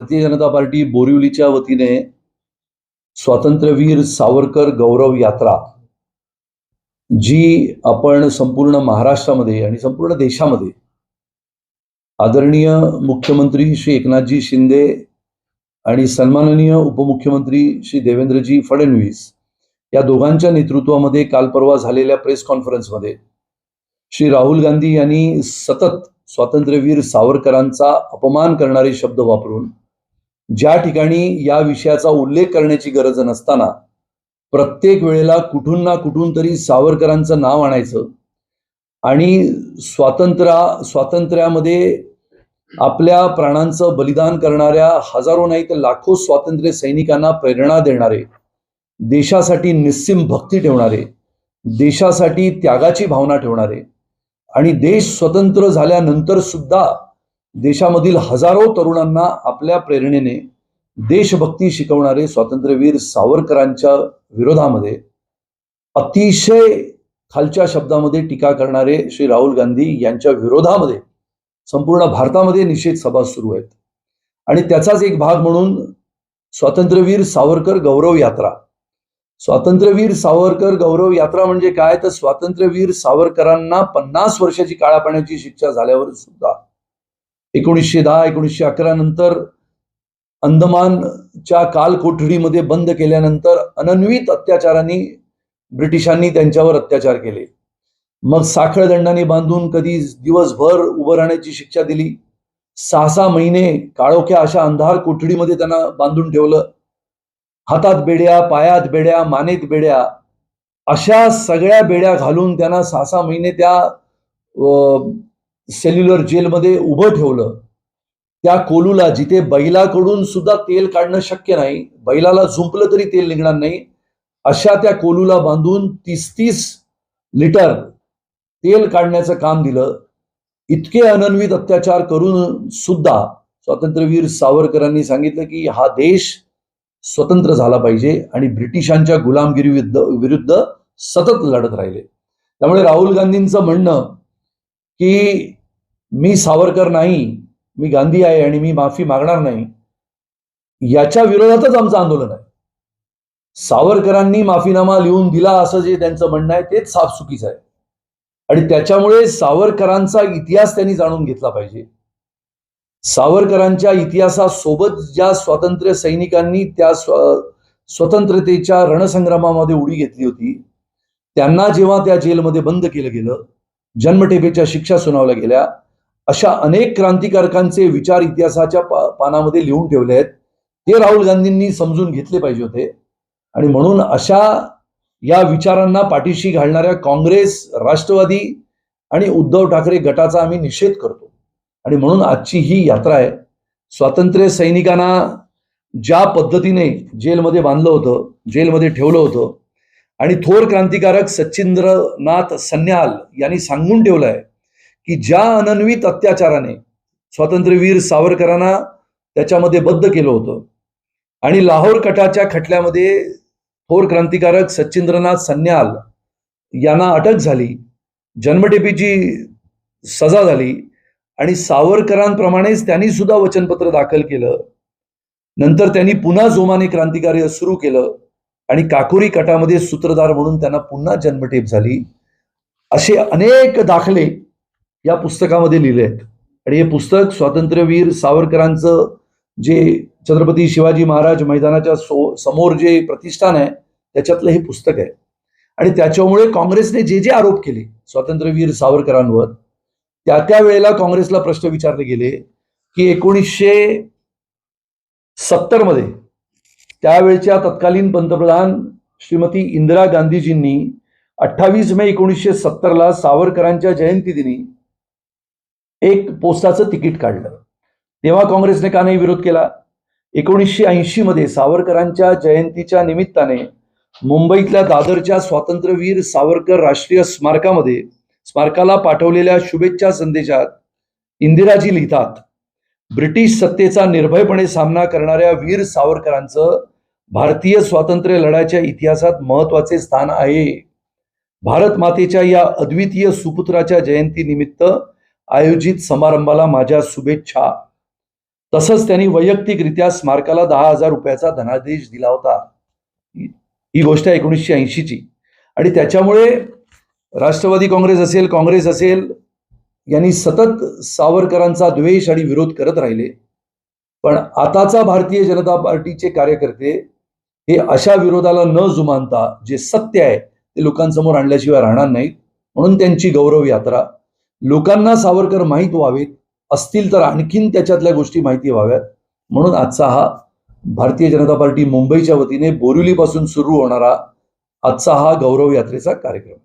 Bharatiya Janata party बोरिवलीच्या वतीने स्वातंत्र्यवीर सावरकर गौरव यात्रा जी आपण संपूर्ण महाराष्ट्रामध्ये आणि संपूर्ण देशामध्ये आदरणीय मुख्यमंत्री श्री एकनाथजी शिंदे आणि सन्माननीय उपमुख्यमंत्री श्री देवेंद्रजी फडणवीस या दोघांच्या नेतृत्वामध्ये काल परवा झालेल्या प्रेस कॉन्फरन्समध्ये श्री राहुल गांधी यांनी सतत स्वातंत्र्यवीर सावरकरांचा अपमान करणारे शब्द वापरून ज्या ठिकाणी या विषयाचा उल्लेख करण्याची गरज नसताना प्रत्येक वेळेला कुठून ना कुठून तरी सावरकरांचं नाव आणायचं आणि स्वातंत्र्या स्वातंत्र्यामध्ये आपल्या प्राणांचं बलिदान करणाऱ्या हजारो नाही तर लाखो स्वातंत्र्य सैनिकांना प्रेरणा देणारे देशासाठी निस्सिम भक्ती ठेवणारे देशासाठी त्यागाची भावना ठेवणारे आणि देश स्वतंत्र झाल्यानंतर सुद्धा देशामधील हजारो तरुणांना आपल्या प्रेरणेने देशभक्ती शिकवणारे स्वातंत्र्यवीर सावरकरांच्या विरोधामध्ये अतिशय खालच्या शब्दामध्ये टीका करणारे श्री राहुल गांधी यांच्या विरोधामध्ये संपूर्ण भारतामध्ये निषेध सभा सुरू आहेत. आणि त्याचाच एक भाग म्हणून स्वातंत्र्यवीर सावरकर गौरव यात्रा. स्वातंत्र्यवीर सावरकर गौरव यात्रा म्हणजे काय? तर स्वातंत्र्यवीर सावरकरांना पन्नास वर्षाची काळापाण्याची शिक्षा झाल्यावर सुद्धा एकोणीसशे दहा एकोणीसशे अकरा नंतर अंदमानच्या कालकोठडीमध्ये बंद केल्यानंतर अनन्वित अत्याचारांनी ब्रिटिशांनी त्यांच्यावर अत्याचार केले. मग साखळदंडाने बांधून कधी दिवसभर उभं राहण्याची शिक्षा दिली. सहा सहा महिने काळोख्या अशा अंधार कोठडीमध्ये त्यांना बांधून ठेवलं. हातात बेड्या पायात बेड्या मानेत बेड्या अशा सगळ्या बेड्या घालून त्यांना सहा सहा महिने त्या सेल्युलर जेलमध्ये उभं ठेवलं. त्या कोलूला जिथे बैलाकडून सुद्धा तेल काढणं शक्य नाही बैलाला झुंपलं तरी तेल निघणार नाही अशा त्या कोलूला बांधून तीस तीस लिटर तेल काढण्याचं काम दिलं. इतके अनन्वित अत्याचार करून सुद्धा स्वातंत्र्यवीर सावरकरांनी सांगितलं की हा देश स्वतंत्र झाला पाहिजे आणि ब्रिटिशांच्या गुलामगिरी विरुद्ध विरुद्ध सतत लढत राहिले. त्यामुळे राहुल गांधींचं म्हणणं की मी सावरकर नाही मी गांधी आहे आणि मी माफी मागणार नाही. याच्या विरोधातच आमचं आंदोलन आहे. सावरकरांनी माफीनामा लिहून दिला असं जे त्यांचं म्हणणं आहे तेच साफ चुकीचं आहे. आणि त्याच्यामुळे सावरकरांचा इतिहास त्यांनी जाणून घेतला पाहिजे. सावरकरांच्या इतिहासासोबत ज्या स्वातंत्र्य सैनिकांनी त्या स्व स्वतंत्रतेच्या रणसंग्रामामध्ये उडी घेतली होती त्यांना जेव्हा त्या जेलमध्ये बंद केलं गेलं जन्मठेपेच्या शिक्षा सुनावल्या गेल्या अशा अनेक क्रांतिकारकांचे विचार इतिहासाच्या पा पानामध्ये लिहून ठेवले आहेत. ते राहुल गांधींनी समजून घेतले पाहिजे होते. आणि म्हणून अशा या विचारांना पाठीशी घालणाऱ्या काँग्रेस राष्ट्रवादी आणि उद्धव ठाकरे गटाचा आम्ही निषेध करतो. आणि म्हणून आजची ही यात्रा आहे. स्वातंत्र्य सैनिकांना ज्या पद्धतीने जेलमध्ये बांधलं होतं जेलमध्ये ठेवलं होतं आणि थोर क्रांतिकारक सच्चिंद्रनाथ सन्याल यांनी सांगून ठेवलं आहे की ज्या अनन्वित अत्याचाराने स्वातंत्र्यवीर सावरकरांना त्याच्यामध्ये बद्ध केलं होतं. आणि लाहोर कटाच्या खटल्यामध्ये थोर क्रांतिकारक सच्चिंद्रनाथ सन्याल यांना अटक झाली जन्मठेपीची सजा झाली आणि सावरकरांप्रमाणेच त्यांनी सुद्धा वचनपत्र दाखल केलं. नंतर त्यांनी पुन्हा जोमाने क्रांतिकार्य सुरू केलं आणि काकोरी कटामध्ये सूत्रधार म्हणून त्यांना पुन्हा जन्मठेप झाली. असे अनेक दाखले या पुस्तकामध्ये लिहिले आहेत. आणि हे पुस्तक स्वातंत्र्यवीर सावरकरांचं जे छत्रपती शिवाजी महाराज मैदानाच्या सो समोर जे प्रतिष्ठान आहे त्याच्यातलं हे पुस्तक आहे. आणि त्याच्यामुळे काँग्रेसने जे जे आरोप केले स्वातंत्र्यवीर सावरकरांवर त्या त्या वेळेला काँग्रेसला प्रश्न विचारले गेले की एकोणीसशे सत्तरमध्ये त्यावेळच्या तत्कालीन पंतप्रधान श्रीमती इंदिरा गांधीजींनी अठ्ठावीस मे एकोणीसशे सत्तरला सावरकरांच्या जयंती दिनी एक पोस्टाचं तिकीट काढलं. तेव्हा काँग्रेसने का नाही विरोध केला? एकोणीसशे ऐंशी मध्ये सावरकरांच्या जयंतीच्या निमित्ताने मुंबईतल्या दादरच्या स्वातंत्र्यवीर सावरकर राष्ट्रीय स्मारकामध्ये स्मारकाला पाठवलेल्या शुभेच्छा संदेशात इंदिराजी लिहितात ब्रिटिश सत्तेचा निर्भयपणे सामना करणाऱ्या वीर सावरकरांचं भारतीय स्वातंत्र्य लढ्याच्या इतिहासात महत्त्वाचे स्थान आहे. भारत मातेच्या या अद्वितीय सुपुत्राच्या जयंतीनिमित्त आयोजित समारंभाला माझ्या शुभेच्छा. तसंच त्यांनी वैयक्तिकरित्या स्मारकाला दहा हजार रुपयाचा धनादेश दिला होता. ही- गोष्ट आहे एकोणीसशे ऐंशीची. आणि त्याच्यामुळे राष्ट्रवादी काँग्रेस असेल काँग्रेस असेल यांनी सतत सावरकरांचा द्वेष आणि विरोध करत राहिले. पण आताचा भारतीय जनता पार्टीचे कार्यकर्ते हे अशा विरोधाला न जुमानता जे सत्य आहे ते लोकांसमोर आणल्याशिवाय राहणार नाहीत. म्हणून त्यांची गौरव यात्रा लोकांना सावरकर माहीत व्हावेत असतील तर आणखीन त्याच्यातल्या गोष्टी माहिती व्हाव्यात. म्हणून आजचा हा भारतीय जनता पार्टी मुंबईच्या वतीने बोरिवलीपासून सुरू होणारा आजचा हा गौरव यात्रेचा कार्यक्रम.